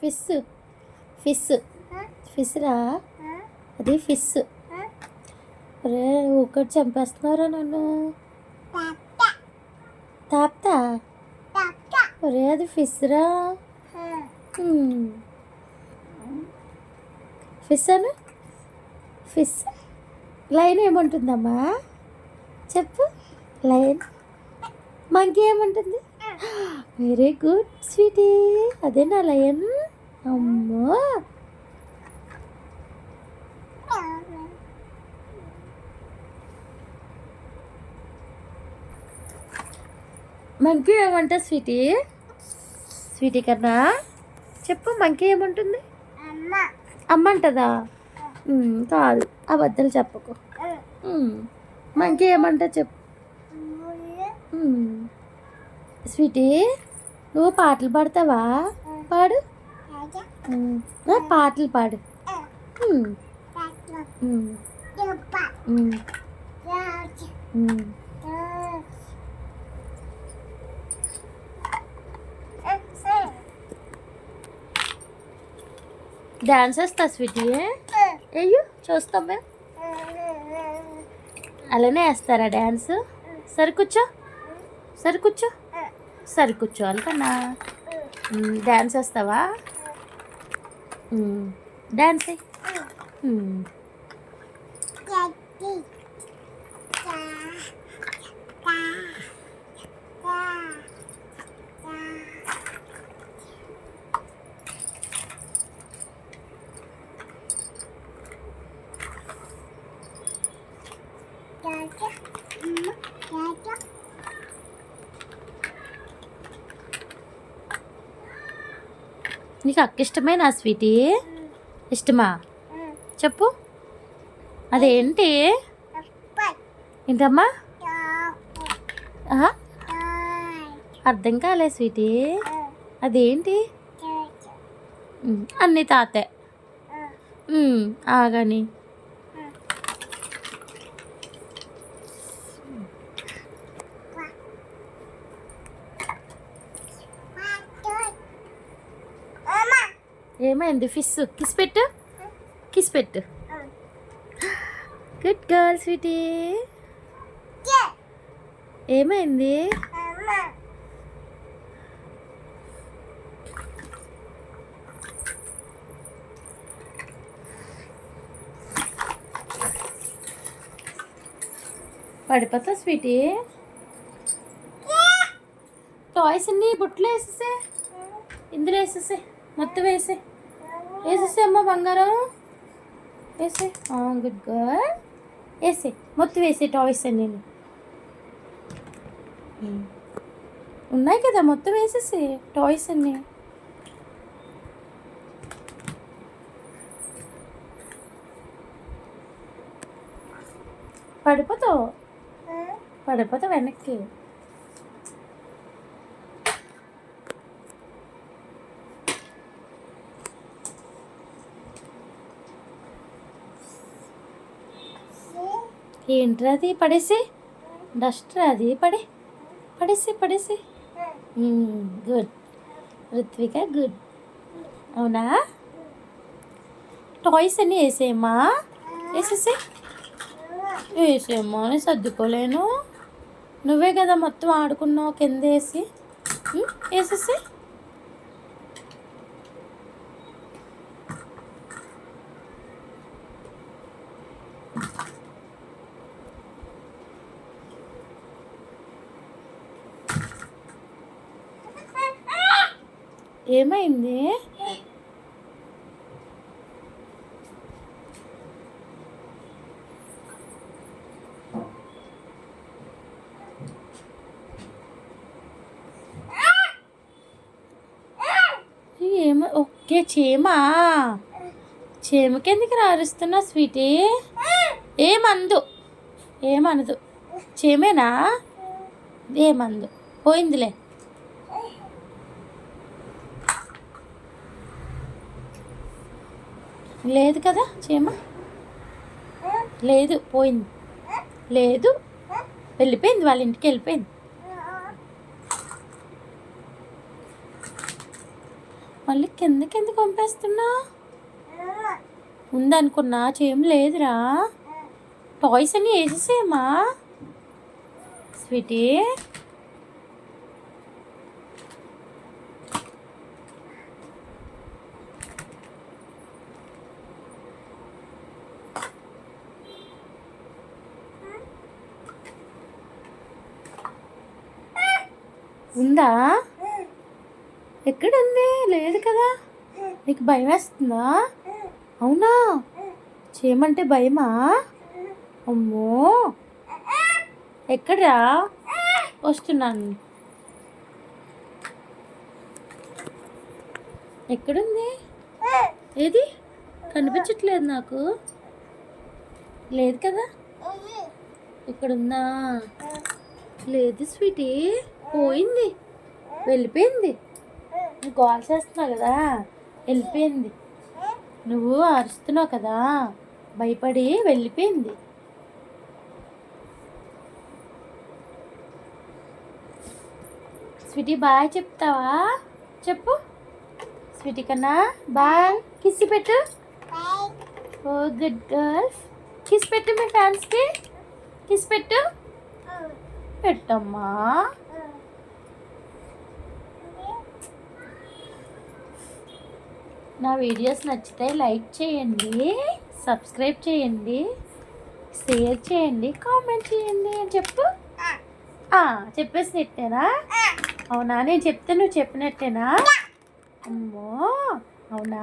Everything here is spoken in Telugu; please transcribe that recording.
ఫిస్. ఫిస్. ఫిస్ రా అది ఫిస్. రే ఊకటి చంపేస్తున్నారా నన్ను? తాప్తా? ఒరే అది ఫిస్ రా హ్మ్. ఫిస్ అను ఫిస్. లైన్ ఏమంటుందమ్మా? చెప్పు. లైన్. మంకీ ఏముంటుంది? Very good Sweety. అదే నా లయన్ అమ్మో! మంకీ ఏమంటా స్వీటీ? స్వీటీ కన్నా చెప్పు మంకీ ఏమంటుంది? అమ్మ. అంటదా ఉమ్, కాదు అబద్ధాలు చెప్పకు. మంకీ ఏమంటా చెప్పు. స్వీటీ నువ్వు పాటలు పాడతావా? పాడు. పాటలు పాడు. డాన్స్ వేస్తా స్వీటీ? అయ్యో చూస్తాం మేము అలానే వేస్తారా డ్యాన్స్ సరి కూర్చో. సరి కూర్చో. సరి కూర్చోవాలి కన్నా. డ్యాన్స్ వేస్తావా? డ్యాన్స్ నీకు అక్క ఇష్టమేనా స్వీటీ? ఇష్టమా? చెప్పు. అదేంటి? ఏంటమ్మా? అర్థం కాలే స్వీటీ. అదేంటి? అన్ని తాతే. ఆగని. ఏమైంది ఫిస్ కిస్ పెట్టు కిస్ పెట్టు గుడ్ గర్ల్ స్వీటీ ఏమైంది పడిపోతా స్వీటీ టాయ్స్ అన్ని బుట్టలు వేసేసే ఇందులో వేసేసే మొత్తం వేసే. వేసేసే అమ్మ బంగారం. వేసే. గుడ్ గర్ల్ వేసే. మొత్తం వేసే టాయ్స్ అన్ని. ఉన్నాయి కదా మొత్తం వేసేసే టాయ్స్ అన్ని. పడిపోతావు? పడిపోతావు వెనక్కి. ఏంట్రా అది? పడేసి. డస్టర్ అది? పడే. పడేసి పడేసి. గుడ్. రుత్విక గుడ్. అవునా? టాయ్స్ అన్నీ వేసేయమ్మా. వేసేసి. వేసేయమ్మా నేను సర్దుకోలేను. నువ్వే కదా మొత్తం ఆడుకున్నావు కింద వేసి. వేసేసి. ఏమైంది? ఏమ ఓకే చీమా? చీమకి ఎందుకు రారుస్తున్నా స్వీటీ? ఏమందు ఏమనదు చీమేనా? ఏమందు పోయిందిలే. లేదు కదా చీమ? లేదు పోయింది. లేదు వెళ్ళిపోయింది వాళ్ళ ఇంటికి వెళ్ళిపోయింది. మళ్ళీ కింద కింద పంపేస్తున్నా? ఉందనుకున్నా చేయం లేదురా. టాయ్స్ అన్నీ వేసేసేమా స్వీటీ ఉందా? ఎక్కడుంది? లేదు కదా. నీకు భయం వేస్తుందా? అవునా? చేయమంటే భయమా? అమ్మో! ఎక్కడ్రా? వస్తున్నాను. ఎక్కడుంది? ఏది? కనిపించట్లేదు నాకు. లేదు కదా. ఇక్కడుందా? లేదు స్వీటీ. పోయింది. వెళ్ళిపోయింది. నువ్వు కాల్ చేస్తున్నావు కదా వెళ్ళిపోయింది. నువ్వు అరుస్తున్నావు కదా భయపడి వెళ్ళిపోయింది. స్వీటీ బాయ్ చెప్తావా? చెప్పు. స్వీటీ కన్నా బాయ్ కిస్ పెట్టు. ఓ గుడ్ గర్ల్స్ కిస్ పెట్టు మీ ఫ్యాన్స్కి కిస్ పెట్టు. పెట్టమ్మా. నా వీడియోస్ నచ్చితే లైక్ చేయండి సబ్స్క్రైబ్ చేయండి షేర్ చేయండి కామెంట్ చేయండి అని చెప్పు. చెప్పేసినట్టేనా? అవునా? నేను చెప్తే నువ్వు చెప్పినట్టేనా? అమ్మో! అవునా?